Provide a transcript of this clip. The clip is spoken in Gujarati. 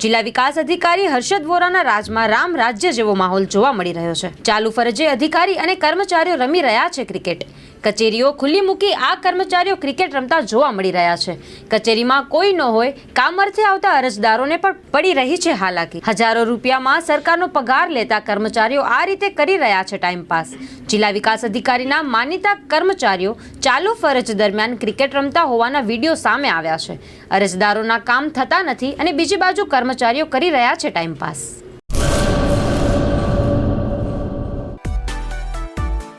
જિલ્લા વિકાસ અધિકારી હર્ષદ વોરાના રાજમાં રામ રાજ્ય જેવો માહોલ જોવા મળી રહ્યો છે. ચાલુ ફરજે અધિકારી અને કર્મચારીઓ રમી રહ્યા છે ક્રિકેટ. કચેરીઓ ખુલ્લી મૂકી આ કર્મચારીઓ ક્રિકેટ રમતા જોવા મળી રહ્યા છે. કચેરીમાં કોઈ ન હોય, કામ અર્થે આવતા અરજદારોને પણ પડી રહી છે હાલાકી. હજારો રૂપિયામાં સરકારનો પગાર લેતા કર્મચારીઓ આ રીતે કરી રહ્યા છે ટાઈમ પાસ. જિલ્લા વિકાસ અધિકારીના માનીતા કર્મચારીઓ ચાલુ ફરજ દરમિયાન ક્રિકેટ રમતા હોવાના વીડિયો સામે આવ્યા છે. અરજદારોના કામ થતા નથી અને બીજી બાજુ કર્મચારીઓ કરી રહ્યા છે ટાઈમ